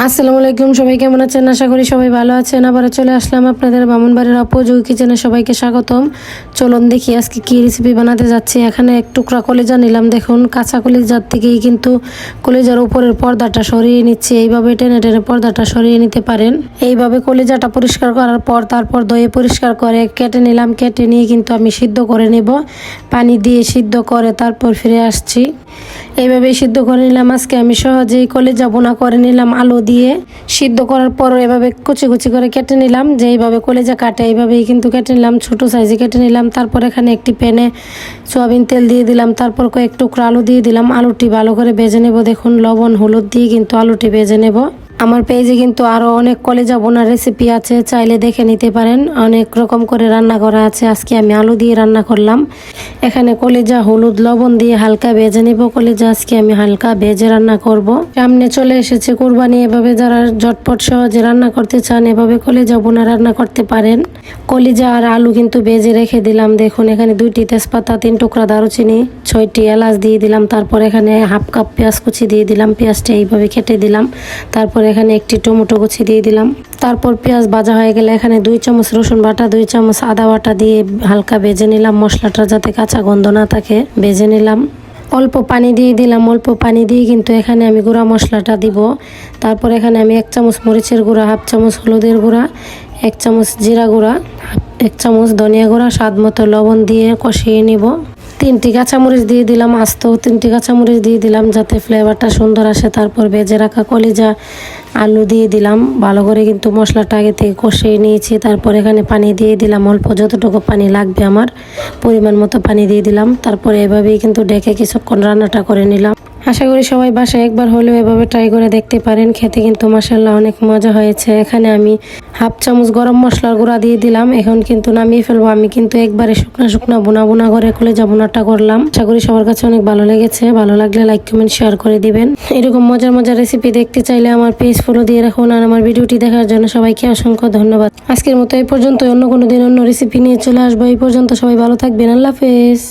আসসালামু আলাইকুম, সবাই কেমন আছেন? আশা করি সবাই ভালো আছেন। আবার চলে আসলাম আপনাদের বামুনবাড়ির অপোযোগ কিচেনে সবাইকে স্বাগতম। চলুন দেখি আজকে কি রেসিপি বানাতে যাচ্ছি। এখানে এক টুকরা কলিজা নিলাম। দেখুন, কাঁচা কলিজার থেকেই কিন্তু কলিজার উপরের পর্দাটা সরিয়ে নিচ্ছি। এইভাবে টেনে টেনে পর্দাটা সরিয়ে নিতে পারেন। এইভাবে কলিজাটা পরিষ্কার করার পর তারপর দয়ে পরিষ্কার করে কেটে নিলাম। কেটে নিয়ে কিন্তু আমি সিদ্ধ করে নেব। পানি দিয়ে সিদ্ধ করে তারপর ফিরে আসছি। এইভাবেই সিদ্ধ করে নিলাম। আজকে আমি সহজেই কলে যাব না, করে নিলাম আলু দিয়ে। সিদ্ধ করার পর এভাবে কুচি কুচি করে কেটে নিলাম। যে এইভাবে কলিজা কাটে, এইভাবেই কিন্তু কেটে নিলাম। ছোটো সাইজে কেটে নিলাম। তারপর এখানে একটি প্যানে সোয়াবিন তেল দিয়ে দিলাম। তারপর কয়েক টুকরো আলু দিয়ে দিলাম। আলুটি ভালো করে ভেজে নেব। দেখুন, লবণ, হলুদ দিয়ে কিন্তু আলুটি ভেজে নেব। আমার পেজে কিন্তু আরও অনেক কলেজা বোনার রেসিপি আছে, চাইলে দেখে নিতে পারেন। অনেক রকম করে রান্না করা আছে। আজকে আমি আলু দিয়ে রান্না করলাম। এখানে কলেজা হলুদ, লবণ দিয়ে হালকা ভেজে নেব কলেজা। আজকে আমি হালকা ভেজে রান্না করব। সামনে চলে এসেছে কোরবানি। এভাবে যারা ঝটপট সহজে রান্না করতে চান, এভাবে কলেজা বোনা রান্না করতে পারেন। কলিজা আর আলু কিন্তু ভেজে রেখে দিলাম। দেখুন, এখানে দুইটি তেজপাতা, তিন টুকরা দারুচিনি, ছয়টি এলাচ দিয়ে দিলাম। তারপর এখানে হাফ কাপ পেঁয়াজ কুচি দিয়ে দিলাম। পেঁয়াজটা এইভাবে কেটে দিলাম। তারপর এখানে একটি টমেটো কুচি দিয়ে দিলাম। তারপর পেঁয়াজ ভাজা হয়ে গেলে এখানে দুই চামচ রসুন বাটা, দুই চামচ আদা বাটা দিয়ে হালকা ভেজে নিলাম। মশলাটা যাতে কাঁচা গন্ধ না থাকে, ভেজে নিলাম। অল্প পানি দিয়ে দিলাম। অল্প পানি দিয়ে কিন্তু এখানে আমি গুঁড়া মশলাটা দিব। তারপর এখানে আমি এক চামচ মরিচের গুঁড়া, হাফ চামচ হলুদের গুঁড়া, এক চামচ জিরা গুঁড়া এক চামচ ধনিয়া গুঁড়া স্বাদ মতো লবণ দিয়ে কষিয়ে নিব। তিনটি কাঁচামরিচ দিয়ে দিলাম আস্ত, তিনটি কাঁচামরিচ দিয়ে দিলাম যাতে ফ্লেভারটা সুন্দর আসে। তারপর ভেজে রাখা কলিজা আলু দিয়ে দিলাম। ভালো করে কিন্তু মশলাটা আগে থেকে কষিয়ে নিয়েছি। তারপর এখানে পানি দিয়ে দিলাম। অল্প যতটুকু পানি লাগবে আমার, পরিমাণ মতো পানি দিয়ে দিলাম। তারপরে এভাবেই কিন্তু ডেকে কিছুক্ষণ রান্নাটা করে নিলাম। আশা করি সবাই বাসায় একবার হলেও এভাবে ট্রাই করে দেখতে পারেন। খেতে কিন্তু মাসাল্লাহ অনেক মজা হয়েছে। এখানে আমি হাফ চামচ গরম মশলার গুঁড়া দিয়ে দিলাম। এখন কিন্তু নামিয়ে ফেলব। আমি কিন্তু একবারে শুকনা শুকনা বোনা বোনা করে কলেজা বোনাটা করলাম। আশা করি সবার কাছে অনেক ভালো লেগেছে। ভালো লাগলে লাইক কমেন্ট শেয়ার করে দিবেন। এরকম মজার মজার রেসিপি দেখতে চাইলে আমার পেজ ফলো দিয়ে রাখুন। আর আমার ভিডিওটি দেখার জন্য সবাইকে অসংখ্য ধন্যবাদ। আজকের মতো এই পর্যন্ত অন্য কোনো দিন অন্য রেসিপি নিয়ে চলে আসব। এই পর্যন্ত সবাই ভালো থাকবেন। আল্লাহ হাফেজ।